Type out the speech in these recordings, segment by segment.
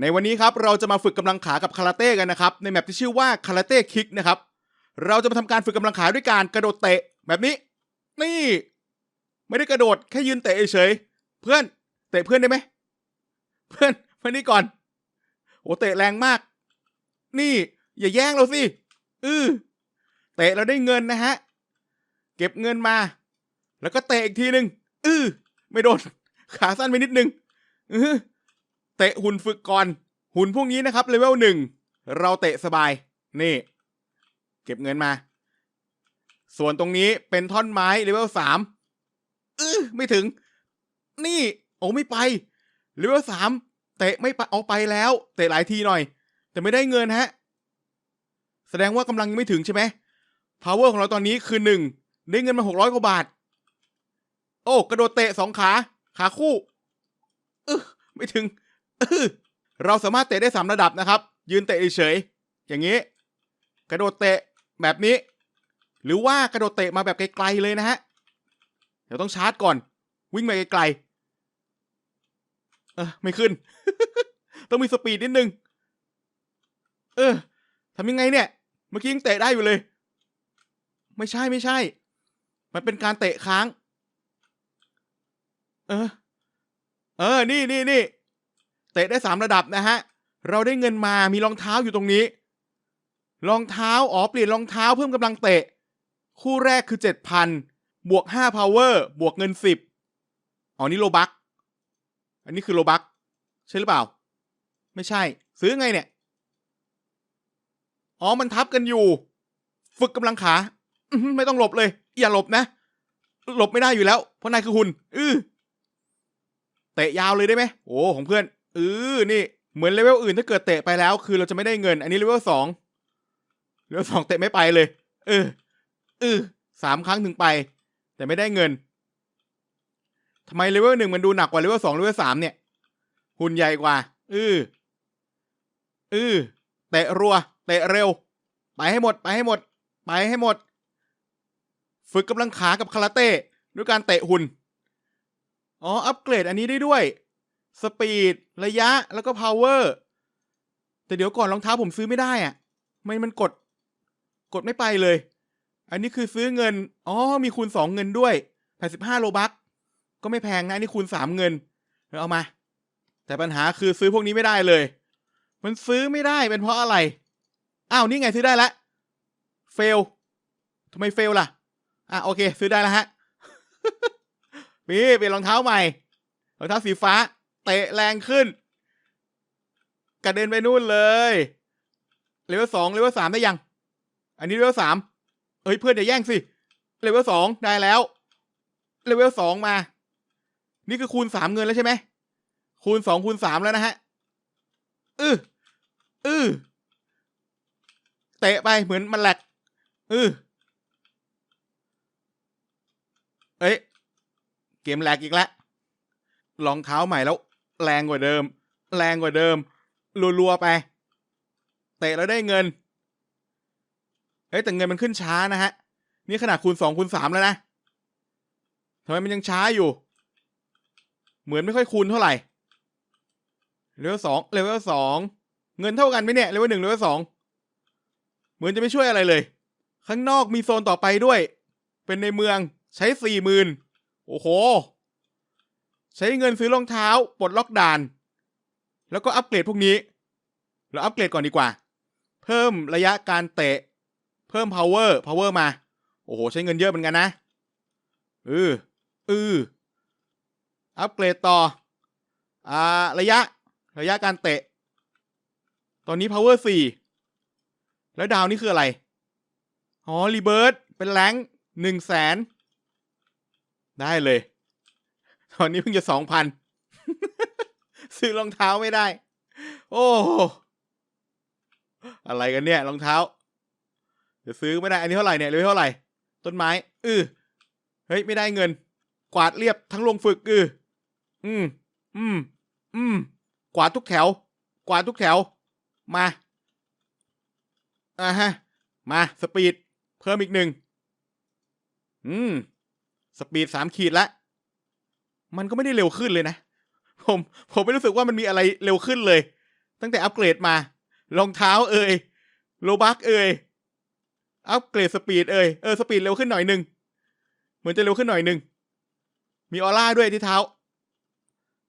ในวันนี้ครับเราจะมาฝึกกำลังขากับคาราเต้กันนะครับในแมปที่ชื่อว่าคาราเต้คิกนะครับ เราจะมาทำการฝึกกำลังขาด้วยการกระโดดเตะแบบนี้ นี่ ไม่ได้กระโดดแค่ยืนเตะเฉยเพื่อนเตะเพื่อนได้ไหมเพื่อนมานี่ก่อนโอ้เตะแรงมาก นี่ อย่าแย่งเราสิอือเตะเราได้เงินนะฮะเก็บเงินมา แล้วก็เตะอีกทีหนึ่งอือไม่โดนขาสั้นไปนิดนึงอือ เตะหุ่นฝึกก่อน หุ่นพวกนี้นะครับเลเวลหนึ่งเราเตะสบาย นี่ เก็บเงินมา ส่วนตรงนี้เป็นท่อนไม้เลเวลสามเออไม่ถึง นี่โอ้ไม่ไปเลเวลสามเตะไม่ไปเอาไปแล้ว เตะหลายทีหน่อย แต่ไม่ได้เงินฮะ แสดงว่ากำลังยังไม่ถึงใช่ไหม power ของเราตอนนี้คือหนึ่งได้เงินมาหกร้อยกว่าบาท โอ้ กระโดดเตะสองขา ขาคู่เออไม่ถึง เราสามารถเตะได้สามระดับนะครับ ยืนเตะเฉยๆอย่างนี้ กระโดดเตะแบบนี้ หรือว่ากระโดดเตะมาแบบไกลๆเลยนะฮะเดี๋ยวต้องชาร์จก่อน วิ่งไปไกลๆเออไม่ขึ้น ต้องมีสปีดนิดนึง เออทำยังไงเนี่ย เมื่อกี้ยังเตะได้อยู่เลย ไม่ใช่ไม่ใช่ มันเป็นการเตะค้าง เออ เออ นี่นี่นี่ เตะได้สามระดับนะฮะ เราได้เงินมามีรองเท้าอยู่ตรงนี้ รองเท้าอ๋อเปลี่ยนรองเท้าเพิ่มกำลังเตะ คู่แรกคือเจ็ดพันบวกห้า power บวกเงินสิบอ๋อนี่โลบัก อันนี้คือโลบัก ใช่หรือเปล่า ไม่ใช่ ซื้อไงเนี่ย อ๋อมันทับกันอยู่ ฝึกกำลังขาไม่ต้องหลบเลย อย่าหลบนะ หลบไม่ได้อยู่แล้ว เพราะนายคือหุ่น อือเตะยาวเลยได้ไหม โอ้ ของเพื่อน เออนี่ เหมือนเลเวลอื่นถ้าเกิดเตะไปแล้ว คือเราจะไม่ได้เงิน อันนี้เลเวลสองเลเวลสองเตะไม่ไปเลย เออเออสามครั้งถึงไป แต่ไม่ได้เงินทำไมเลเวลหนึ่งมันดูหนักกว่าเลเวลสองเลเวลสามเนี่ย หุ่นใหญ่กว่าอืออือเตะรัวเตะเร็ว ไปให้หมด ไปให้หมด ไปให้หมด ฝึกกำลังขากับคาราเต้ด้วยการเตะหุ่น อ๋อ อัปเกรดอันนี้ได้ด้วย สปีดระยะแล้วก็ power แต่เดี๋ยวก่อนรองเท้าผมซื้อไม่ได้อะไม่มันกด กดไม่ไปเลย อันนี้คือซื้อเงิน อ๋อ มีคูณสองเงินด้วยแปดสิบห้าโลบักก็ไม่แพงนะอันนี่คูณสามเงินเอามา แต่ปัญหาคือซื้อพวกนี้ไม่ได้เลย มันซื้อไม่ได้เป็นเพราะอะไร อ้าว นี่ไงซื้อได้ล้วเฟลทำไมเฟลล่ะ อะโอเค ซื้อได้แล้วฮะ นี่เป็นรองเท้าใหม่รองเท้าสีฟ้า เตะแรงขึ้น กระเด็นไปนู่นเลยเลเวลสองเลเวลสามได้ยัง อันนี้เลเวลสามเอ้ยเพื่อนอย่าแย่งสิเลเวลสองได้แล้วเลเวลสองมา นี่คือคูณสามเงินแล้วใช่ไหมคูณสองคูณสามแล้วนะฮะอืออือเตะไปเหมือนมันแหลกอือเอ้ยเกมแหลกอีกแล้วรองเท้าใหม่แล้ว แรงกว่าเดิม แรงกว่าเดิม รัวๆไป เตะแล้วได้เงิน เฮ้ยแต่เงินมันขึ้นช้านะฮะ นี่ขนาดคูณสองคูณสามแล้วนะทำไมมันยังช้าอยู่ เหมือนไม่ค่อยคูณเท่าไหร่เลเวลสองเลเวลสองเงินเท่ากันไหมเนี่ยเลเวลหนึ่งเลเวลสองเหมือนจะไม่ช่วยอะไรเลย ข้างนอกมีโซนต่อไปด้วย เป็นในเมืองใช้สี่หมื่นโอ้โห ใช้เงินซื้อรองเท้าปลดล็อกด่าน แล้วก็อัปเกรดพวกนี้ เราอัปเกรดก่อนดีกว่า เพิ่มระยะการเตะ เพิ่ม power power มา โอ้โห ใช้เงินเยอะเหมือนกันนะเออเอออัปเกรดต่อ อ่า ระยะ ระยะการเตะ ตอนนี้ power 4 แล้วดาวนี่คืออะไร อ๋อ รีเบิร์ดเป็นแรงหนึ่งแสน ได้เลย ตอนนี้เพิ่งจะสองพันซื้อรองเท้าไม่ได้ โอ้อะไรกันเนี่ยรองเท้าเดี๋ยวซื้อไม่ได้อันนี้เท่าไหร่เนี่ยเลเวลเท่าไหร่ ต้นไม้อือเฮ้ยไม่ได้เงิน กวาดเรียบทั้งลงฝึกอืออืมอืมอืมกวาดทุกแถว กวาดทุกแถว มาอ่าฮะ มาสปีดเพิ่มอีกหนึ่งอืมสปีดสามขีดละ มันก็ไม่ได้เร็วขึ้นเลยนะ ผมผมไม่รู้สึกว่ามันมีอะไรเร็วขึ้นเลย ตั้งแต่อัปเกรดมารองเท้าเอ่ยโลบักเอ่ยอัปเกรดสปีดเอ่ยเออสปีดเร็วขึ้นหน่อยหนึ่งเหมือนจะเร็วขึ้นหน่อยหนึ่งมีออร่าด้วยที่เท้า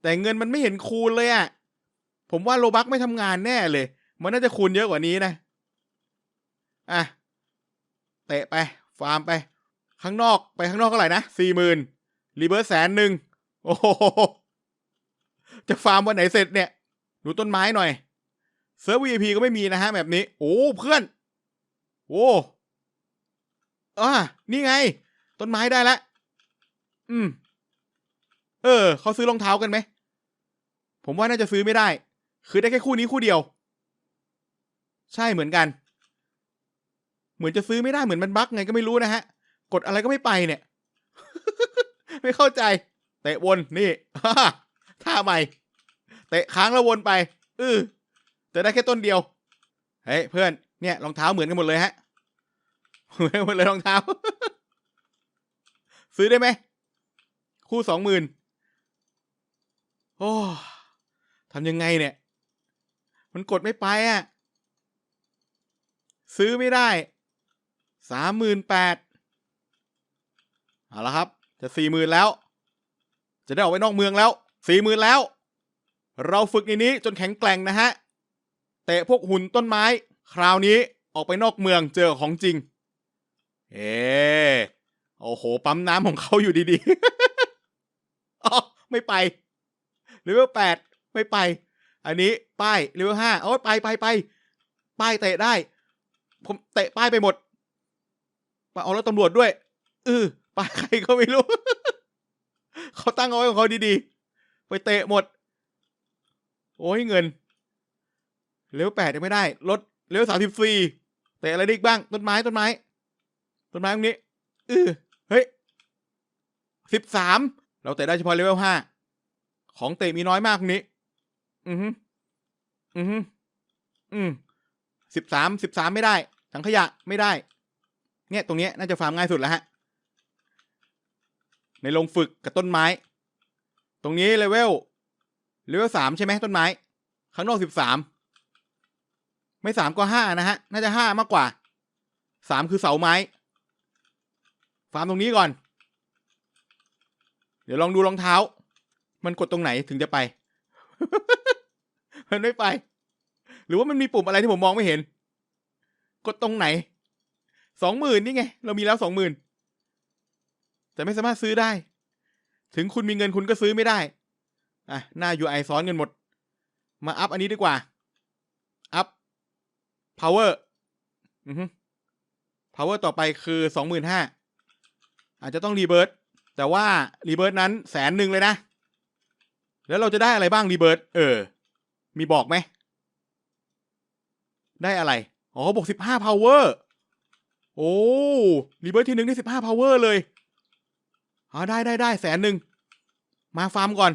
แต่เงินมันไม่เห็นคูณเลยอะผมว่าโลบักไม่ทำงานแน่เลย มันน่าจะคูณเยอะกว่านี้นะอะเตะไป ฟาร์มไป ข้างนอกไปข้างนอกเท่าไหร่นะสี่หมื่นรีเบิร์สแสนหนึ่ง โอ้โหจะฟาร์มวันไหนเสร็จเนี่ย ดูต้นไม้หน่อย เซิร์ฟ VIP ก็ไม่มีนะฮะแบบนี้ โอ้เพื่อน โอ้อ่านี่ไง ต้นไม้ได้แล้วอืม เออ เขาซื้อรองเท้ากันไหม ผมว่าน่าจะซื้อไม่ได้ คือได้แค่คู่นี้คู่เดียว ใช่เหมือนกัน เหมือนจะซื้อไม่ได้เหมือนมันบั๊กไงก็ไม่รู้นะฮะ กดอะไรก็ไม่ไปเนี่ย ไม่เข้าใจ เตะวนนี่ท่าใหม่ เตะค้างแล้ววนไปเออแต่ได้แค่ต้นเดียวเฮ้ยเพื่อนเนี่ยรองเท้าเหมือนกันหมดเลยฮะเหมือนกันหมดเลยรองเท้า ซื้อได้ไหมคู่สองหมื่นโอ้ทำยังไงเนี่ย มันกดไม่ไปอะ ซื้อไม่ได้สามหมื่นแปดเอาละครับ จะสี่หมื่นแล้ว จะได้ออกไปนอกเมืองแล้วสี่หมื่นแล้ว เราฝึกในนี้จนแข็งแกร่งนะฮะเตะพวกหุ่นต้นไม้ คราวนี้ออกไปนอกเมืองเจอของจริง เอโอ้โห ปั๊มน้ำของเขาอยู่ดีๆอ๋อไม่ไปเลเวลแปดไม่ไป อันนี้ป้ายเลเวลห้าโอ้ไปไปไปป้ายเตะได้ ผมเตะป้ายไปหมดเอาแล้วตำรวจด้วยเออป้ายใครก็ไม่รู้ เขาตั้งเอาไว้ของเขาดีๆ ไปเตะหมด โอ้ยเงิน เลเวแปดยังไม่ได้ลดเลเวสามสิบสี่เตะอะไรได้อีกบ้าง ต้นไม้ต้นไม้ ต้นไม้ตรงนี้เออเฮ้ยสิบสามเราเตะได้เฉพาะเลเวลห้าของเตะมีน้อยมากตรงนี้ อือฮึอือฮึอืมสิบสามสิบสามไม่ได้ถังขยะไม่ได้ เนี่ยตรงนี้น่าจะฟาร์มง่ายสุดแล้วฮะ ในโรงฝึกกับต้นไม้ ตรงนี้เลเวลเลเวลสามใช่ไหมต้นไม้ ข้างนอกสิบสามไม่สามก็ห้านะฮะ น่าจะห้ามากกว่าสามคือเสาไม้ ฟาร์มตรงนี้ก่อน เดี๋ยวลองดูรองเท้า มันกดตรงไหนถึงจะไป มันไม่ไป หรือว่ามันมีปุ่มอะไรที่ผมมองไม่เห็น กดตรงไหน สองหมื่นนี่ไง เรามีแล้วสองหมื่น แต่ไม่สามารถซื้อได้ ถึงคุณมีเงินคุณก็ซื้อไม่ได้ อะ หน้า UI ซ้อนกันหมด มาอัพอันนี้ดีกว่า อัพ power อือฮึ power ต่อไปคือสองหมื่นห้าอาจจะต้องรีเบิร์ตแต่ว่ารีเบิร์ตนั้นแสนหนึ่งเลยนะ แล้วเราจะได้อะไรบ้างรีเบิร์ตเออ มีบอกไหม ได้อะไร อ๋อบวกสิบห้า power โอ้ รีเบิร์ตที่หนึ่งได้สิบห้า power เลย อ๋อได้ได้ได้แสนหนึ่งมาฟาร์มก่อน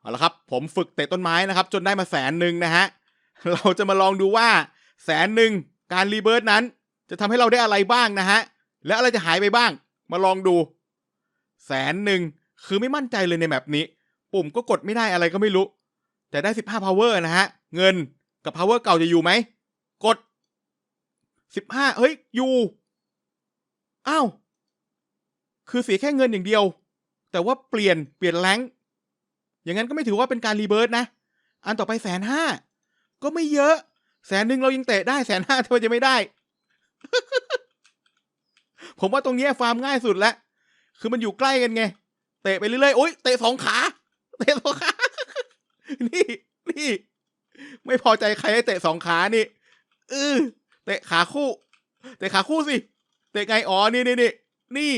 เอาละครับ ผมฝึกเตะต้นไม้นะครับ จนได้มาแสนหนึ่งนะฮะเราจะมาลองดูว่าแสนหนึ่งการรีเบิร์ตนั้น จะทำให้เราได้อะไรบ้างนะฮะและอะไรจะหายไปบ้าง มาลองดูแสนหนึ่งคือไม่มั่นใจเลยในแบบนี้ ปุ่มก็กดไม่ได้อะไรก็ไม่รู้ แต่ได้สิบห้า power นะฮะ เงินกับ power เก่าจะอยู่ไหม กดสิบห้าเฮ้ย อยู่ อ้าว คือเสียแค่เงินอย่างเดียว แต่ว่าเปลี่ยนเปลี่ยนแรงอย่างนั้นก็ไม่ถือว่าเป็นการรีเบิร์ตนะ อันต่อไปแสนห้าก็ไม่เยอะแสนหนึ่งเรายังเตะได้แสนห้าทำไมจะไม่ได้ ผมว่าตรงนี้ฟาร์มง่ายสุดแล้วคือมันอยู่ใกล้กันไง เตะไปเรื่อยๆโอ๊ยเตะสองขา เตะสองขา นี่นี่ ไม่พอใจใครให้เตะสองขานี่เออเตะขาคู่ เตะขาคู่สิ เตะไงอ๋อนี่นี่นี่นี่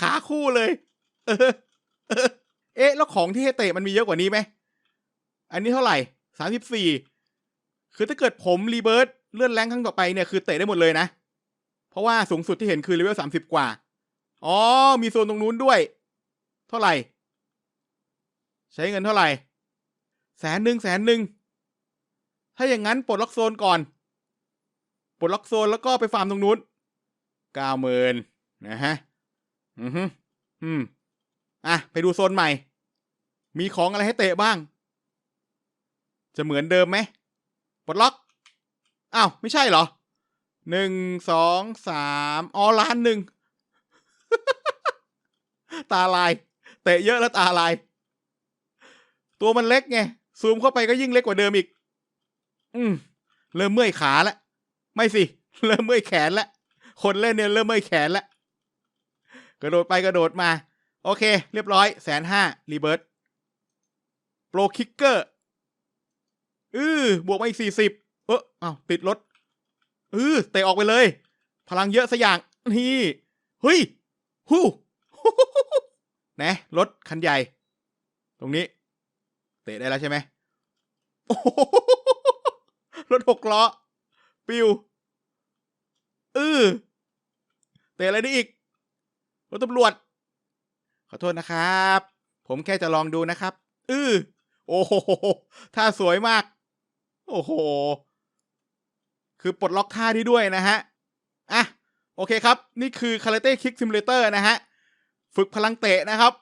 ขาคู่เลยเออเอ๊ะ แล้วของที่ให้เตะมันมีเยอะกว่านี้ไหม อันนี้เท่าไหร่สามสิบสี่ คือถ้าเกิดผมรีเบิร์ตเลื่อนแรงครั้งต่อไปเนี่ยคือเตะได้หมดเลยนะ เพราะว่าสูงสุดที่เห็นคือเลเวลสามสิบกว่า อ๋อ มีโซนตรงนู้นด้วย เท่าไหร่ ใช้เงินเท่าไหร่ แสนหนึ่งแสนหนึ่ง ถ้าอย่างนั้นปลดล็อกโซนก่อน ปลดล็อกโซนแล้วก็ไปฟาร์มตรงนู้นเก้าหมื่นนะฮะ อือฮึอืม อะ ไปดูโซนใหม่ มีของอะไรให้เตะบ้าง จะเหมือนเดิมไหมปลดล็อก อ้าว ไม่ใช่เหรอ หนึ่ง สอง สามอ๋อล้านหนึ่ง ตาลาย เตะเยอะแล้วตาลาย ตัวมันเล็กไง ซูมเข้าไปก็ยิ่งเล็กกว่าเดิมอีก อืม เริ่มเมื่อยขาแล้ว ไม่สิ เริ่มเมื่อยแขนแล้ว คนเล่นเนี่ยเริ่มเมื่อยแขนแล้ว กระโดดไปกระโดดมา โอเค เรียบร้อยแสนห้ารีเบิร์ตโปรคิกเกอร์อือบวกมาอีกสี่สิบเอออ้าวติดรถอือเตะออกไปเลย พลังเยอะสัอย่างนี่เฮ้ยฮู้นะรถคันใหญ่ ตรงนี้ เตะได้แล้วใช่ไหมรถหกล้อ ปิว อือเตะอะไรได้อีก รถตำรวจ ขอโทษนะครับ ผมแค่จะลองดูนะครับ อือโอ้โหท่าสวยมาก โอ้โห คือปลดล็อกท่าที่ด้วยนะฮะ อะ โอเคครับ นี่คือ Karate Kick Simulator นะฮะ ฝึกพลังเตะนะครับ